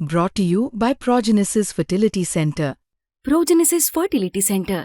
Brought to you by Progenesis Fertility Center. Progenesis fertility centre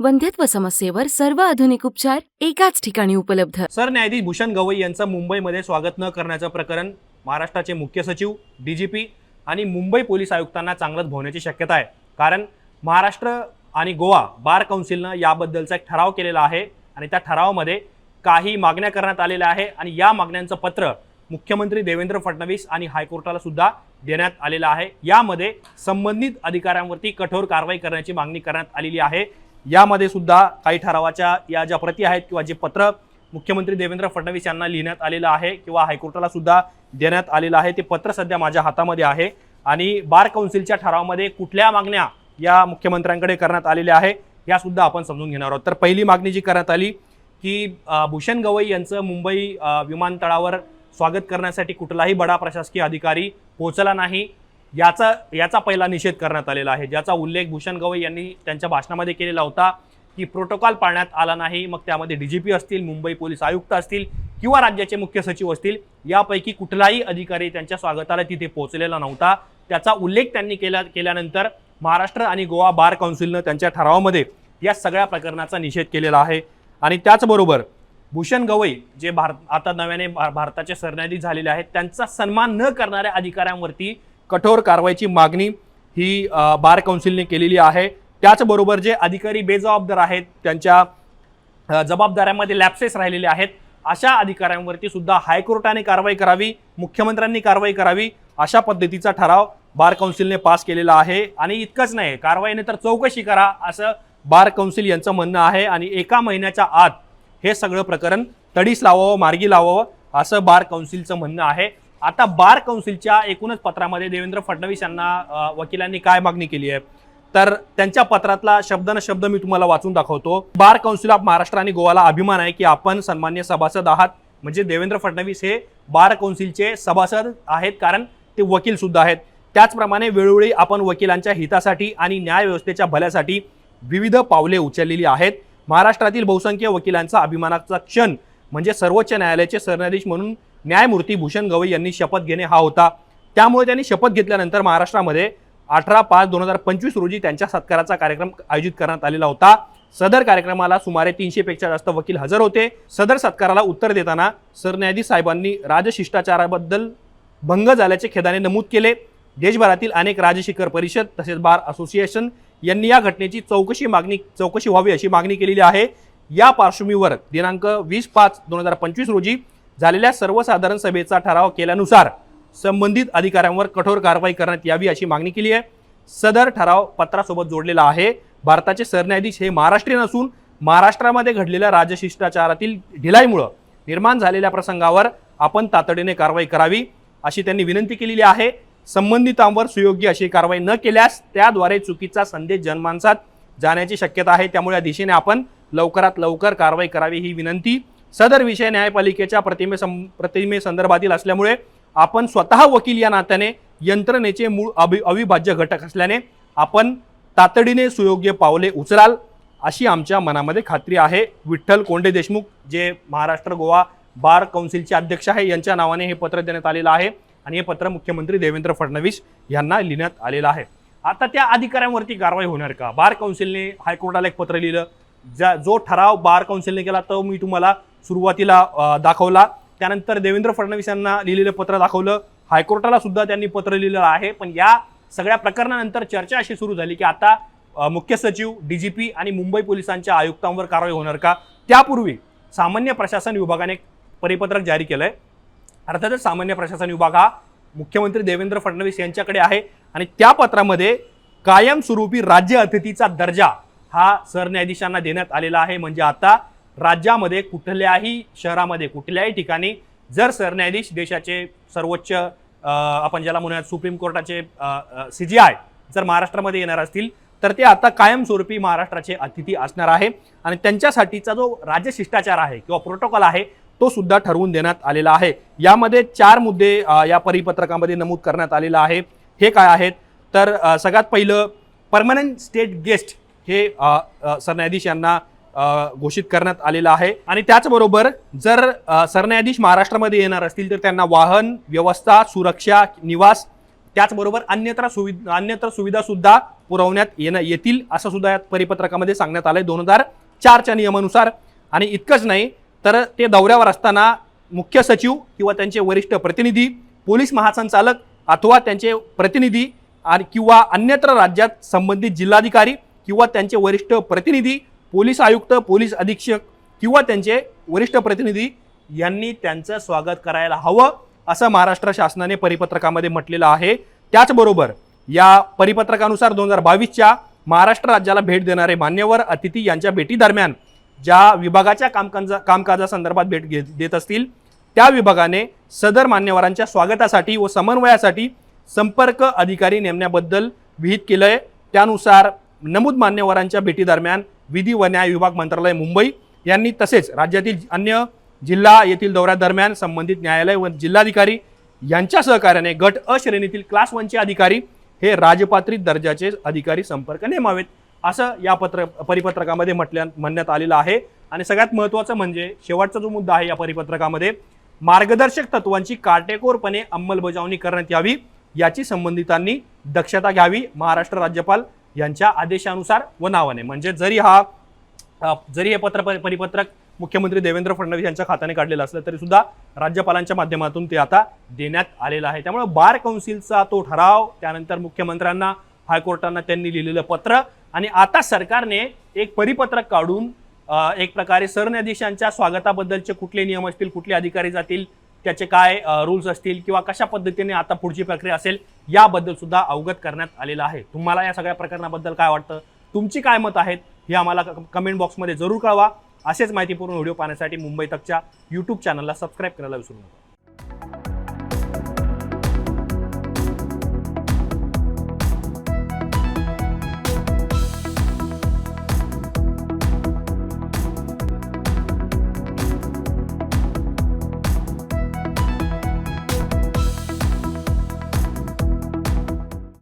वंध्यत्व समस्येवर सर्व आधुनिक उपचार एकाच ठिकाणी उपलब्ध. सरन्यायाधीश भूषण गवई यांचं मुंबईमध्ये स्वागत न करण्याचं प्रकरण महाराष्ट्राचे मुख्य सचिव डीजीपी आणि मुंबई पोलीस आयुक्तांना चांगलंच भवण्याची शक्यता आहे. कारण महाराष्ट्र आणि गोवा बार काउन्सिलनं याबद्दलचा एक ठराव केलेला आहे आणि त्या ठरावामध्ये काही मागण्या करण्यात आलेल्या आहे आणि या मागण्यांचं पत्र मुख्यमंत्री देवेंद्र फडणवीस आणि हायकोर्टाला सुद्धा देण्यात आलेला आहे. यामध्ये संबंधित अधिकाऱ्यांवरती कठोर कारवाई करण्याची मागणी करण्यात आलेली आहे. यामध्ये सुद्धा काही ठरावाच्या या ज्या प्रती आहेत किंवा जे पत्र मुख्यमंत्री देवेंद्र फडणवीस यांना लिहिण्यात आलेलं आहे किंवा हायकोर्टाला सुद्धा देण्यात आलेलं आहे ते पत्र सध्या माझ्या हातामध्ये आहे. आणि बार काउन्सिलच्या ठरावामध्ये कुठल्या मागण्या या मुख्यमंत्र्यांकडे करण्यात आलेल्या आहे या सुद्धा आपण समजून घेणार आहोत. तर पहिली मागणी जी करण्यात आली की भूषण गवई यांचं मुंबई विमानतळावर स्वागत करण्यासाठी कुठलाही बडा प्रशासकीय अधिकारी पोहोचला नाही. याचा याचा पहिला निषेध करण्यात आलेला आहे. ज्याचा उल्लेख भूषण गवई यांनी त्यांच्या भाषणामध्ये केलेला होता की प्रोटोकॉल पाळण्यात आला नाही मग त्यामध्ये डीजीपी असतील मुंबई पोलीस आयुक्त असतील किंवा राज्याचे मुख्य सचिव असतील यापैकी कुठलाही अधिकारी त्यांच्या स्वागताला तिथे पोहोचलेला नव्हता. त्याचा उल्लेख त्यांनी केला केल्यानंतर महाराष्ट्र आणि गोवा बार काउन्सिलनं त्यांच्या ठरावामध्ये या सगळ्या प्रकरणाचा निषेध केलेला आहे. आणि त्याचबरोबर भूषण गवई जे भारत आता नव्याने भा- भारताचे सरन्यायाधीश झालेले आहेत त्यांचा सन्मान न करणाऱ्या अधिकाऱ्यांवरती कठोर कारवाईची मागणी ही बार काउन्सिलने केलेली आहे. त्याचबरोबर जे अधिकारी बेजबाबदार आहेत त्यांच्या जबाबदाऱ्यांमध्ये लॅप्सेस राहिलेले आहेत अशा अधिकाऱ्यांवरती सुद्धा हायकोर्टाने कारवाई करावी मुख्यमंत्र्यांनी कारवाई करावी अशा पद्धतीचा ठराव बार काउन्सिलने पास केलेला आहे. आणि इतकंच नाही कारवाईने तर चौकशी करा असं बार काउन्सिल यांचं म्हणणं आहे. आणि एका महिन्याच्या आत हे सगळं प्रकरण तडीस लावावं मार्गी लावावं असं बार कौन्सिलचं म्हणणं आहे. आता बार काउन्सिलच्या एकूणच पत्रामध्ये देवेंद्र फडणवीस यांना वकिलांनी काय मागणी केली आहे? तर त्यांच्या पत्रातला शब्द न शब्द मी तुम्हाला वाचून दाखवतो. बार काउन्सिल ऑफ महाराष्ट्र आणि गोवाला अभिमान आहे की आपण सन्मान्य सभासद आहात. म्हणजे देवेंद्र फडणवीस हे बार काउन्सिलचे सभासद आहेत कारण ते वकील सुद्धा आहेत. त्याचप्रमाणे वेळोवेळी आपण वकिलांच्या हितासाठी आणि न्यायव्यवस्थेच्या भल्यासाठी विविध पावले उचललेली आहेत. महाराष्ट्रातील बहुसंख्य वकिलांचा अभिमानाचा क्षण म्हणजे सर्वोच्च न्यायालयाचे सरन्यायाधीश म्हणून न्यायमूर्ती भूषण गवई यांनी शपथ घेणे हा होता. त्यामुळे त्यांनी शपथ घेतल्यानंतर महाराष्ट्रामध्ये अठरा पाच दोन हजार पंचवीस रोजी त्यांच्या सत्काराचा कार्यक्रम आयोजित करण्यात आलेला होता. सदर कार्यक्रमाला सुमारे तीनशेपेक्षा जास्त वकील हजर होते. सदर सत्काराला उत्तर देताना सरन्यायाधीश साहेबांनी राजशिष्टाचाराबद्दल भंग झाल्याचे खेदाने नमूद केले. देशभरातील अनेक राजशिखर परिषद तसेच बार असोसिएशन यांनी या घटनेची चौकशी मागणी चौकशी व्हावी अशी मागणी केलेली आहे. या पार्श्वभूमीवर दिनांक वीस पाच दोन हजार पंचवीस रोजी झालेल्या सर्वसाधारण सभेचा ठराव केल्यानुसार संबंधित अधिकाऱ्यांवर कठोर कारवाई करण्यात यावी अशी मागणी केली आहे. सदर ठराव पत्रासोबत जोडलेला आहे. भारताचे सरन्यायाधीश हे महाराष्ट्रीयन असून महाराष्ट्रामध्ये घडलेल्या राजशिष्टाचारातील ढिलाईमुळं निर्माण झालेल्या प्रसंगावर आपण तातडीने कारवाई करावी अशी त्यांनी विनंती केलेली आहे. संबंधितांवर सुयोग्य अशी कारवाई न केल्यास त्याद्वारे चुकीचा संदेश जनमानसात जाण्याची शक्यता आहे. त्यामुळे या दिशेने आपण लवकरात लवकर कारवाई करावी ही विनंती. सदर विषय न्यायपालिकेच्या प्रतिमे सं प्रतिमे संदर्भातील असल्यामुळे आपण स्वतः वकील या नात्याने यंत्रणेचे मूळ अभि अविभाज्य घटक असल्याने आपण तातडीने सुयोग्य पावले उचलाल अशी आमच्या मनामध्ये खात्री आहे. विठ्ठल कोंडे देशमुख जे महाराष्ट्र गोवा बार कौन्सिलचे अध्यक्ष आहे यांच्या नावाने हे पत्र देण्यात आलेलं आहे. आणि हे पत्र मुख्यमंत्री देवेंद्र फडणवीस यांना लिहिण्यात आलेलं आहे. आता त्या अधिकाऱ्यांवरती कारवाई होणार का? बार काउन्सिलने हायकोर्टाला एक पत्र लिहिलं. ज्या जो ठराव बार काउन्सिलने केला तो मी तुम्हाला सुरुवातीला दाखवला. त्यानंतर देवेंद्र फडणवीस यांना लिहिलेलं पत्र दाखवलं. हायकोर्टाला सुद्धा त्यांनी पत्र लिहिलेलं आहे. पण या सगळ्या प्रकरणानंतर चर्चा अशी सुरू झाली की आता मुख्य सचिव डीजीपी आणि मुंबई पोलिसांच्या आयुक्तांवर कारवाई होणार का? त्यापूर्वी सामान्य प्रशासन विभागाने एक परिपत्रक जारी केलंय. अर्थातच सामान्य प्रशासन विभाग हा मुख्यमंत्री देवेंद्र फडणवीस यांच्याकडे आहे. आणि त्या पत्रामध्ये कायमस्वरूपी राज्य अतिथीचा दर्जा हा सरन्यायाधीशांना देण्यात आलेला आहे. म्हणजे आता राज्यामध्ये कुठल्याही शहरामध्ये कुठल्याही ठिकाणी जर सरन्यायाधीश देशाचे सर्वोच्च आपण ज्याला म्हणूयात सुप्रीम कोर्टाचे सी जी आय जर महाराष्ट्रामध्ये येणार असतील तर ते आता कायमस्वरूपी महाराष्ट्राचे अतिथी असणार आहे. आणि त्यांच्यासाठीचा जो राज्यशिष्टाचार आहे किंवा प्रोटोकॉल आहे तो सुद्धा ठरवून देण्यात आलेला आहे. यामध्ये चार मुद्दे या परिपत्रकामध्ये नमूद करण्यात आलेला आहे. हे काय आहेत? तर सगळ्यात पहिलं परमनंट स्टेट गेस्ट हे सरन्यायाधीश यांना घोषित करण्यात आलेलं आहे. आणि त्याचबरोबर जर सरन्यायाधीश महाराष्ट्रामध्ये येणार असतील तर त्यांना वाहन व्यवस्था सुरक्षा निवास त्याचबरोबर अन्यत्र सुविधा अन्यत्र सुविधा सुद्धा पुरवण्यात येणं येतील असं सुद्धा या परिपत्रकामध्ये सांगण्यात आलंय दोन हजार चारच्या नियमानुसार. आणि इतकंच नाही तर ते दौऱ्यावर असताना मुख्य सचिव किंवा त्यांचे वरिष्ठ प्रतिनिधी पोलीस महासंचालक अथवा त्यांचे प्रतिनिधी आणि किंवा अन्यत्र राज्यात संबंधित जिल्हाधिकारी किंवा त्यांचे वरिष्ठ प्रतिनिधी पोलीस आयुक्त पोलीस अधीक्षक किंवा त्यांचे वरिष्ठ प्रतिनिधी यांनी त्यांचं स्वागत करायला हवं असं महाराष्ट्र शासनाने परिपत्रकामध्ये म्हटलेलं आहे. त्याचबरोबर या परिपत्रकानुसार दोन हजार बावीसच्या महाराष्ट्र राज्याला भेट देणारे मान्यवर अतिथी यांच्या भेटीदरम्यान ज्या विभागाच्या कामकाजा कामकाजासंदर्भात भेट घेत देत असतील त्या विभागाने सदर मान्यवरांच्या स्वागतासाठी व समन्वयासाठी संपर्क अधिकारी नेमण्याबद्दल विहित केलंय. त्यानुसार नमूद मान्यवरांच्या भेटीदरम्यान विधी व न्याय विभाग मंत्रालय मुंबई यांनी तसेच राज्यातील अन्य जिल्हा येथील दौऱ्यादरम्यान संबंधित न्यायालय व जिल्हाधिकारी यांच्या सहकार्याने गट अ श्रेणीतील क्लास वनचे अधिकारी हे राजपात्रित दर्जाचे अधिकारी संपर्क नेमावेत. असं या पत्र परिपत्रकामध्ये म्हटल्या म्हणण्यात आलेलं आहे. आणि सगळ्यात महत्त्वाचं म्हणजे शेवटचा जो मुद्दा आहे या परिपत्रकामध्ये मार्गदर्शक तत्वांची काटेकोरपणे अंमलबजावणी करण्यात यावी याची संबंधितांनी दक्षता घ्यावी महाराष्ट्र राज्यपाल यांच्या आदेशानुसार व नावाने. म्हणजे जरी हा जरी हे पत्र परिपत्रक मुख्यमंत्री देवेंद्र फडणवीस यांच्या खात्याने काढलेलं असलं तरी सुद्धा राज्यपालांच्या माध्यमातून ते आता देण्यात आलेलं आहे. त्यामुळे बार कौन्सिलचा तो ठराव त्यानंतर मुख्यमंत्र्यांना हायकोर्टांना त्यांनी लिहिलेलं पत्र आणि आता सरकारने एक परिपत्रक काढून एक प्रकारे सरन्यायाधीशांच्या स्वागताबद्दलचे कुठले नियम असतील कुठले अधिकारी जातील त्याचे काय रूल्स असतील किंवा कशा पद्धतीने आता पुढची प्रक्रिया असेल याबद्दल सुद्धा अवगत करण्यात आलेलं आहे. तुम्हाला या सगळ्या प्रकरणाबद्दल काय वाटतं? तुमची काय मत आहेत? हे आम्हाला कमेंट बॉक्समध्ये जरूर कळवा. असेच माहितीपूर्ण व्हिडिओ पाहण्यासाठी मुंबई तकच्या यूट्यूब चॅनलला सबस्क्राईब करायला विसरू नका.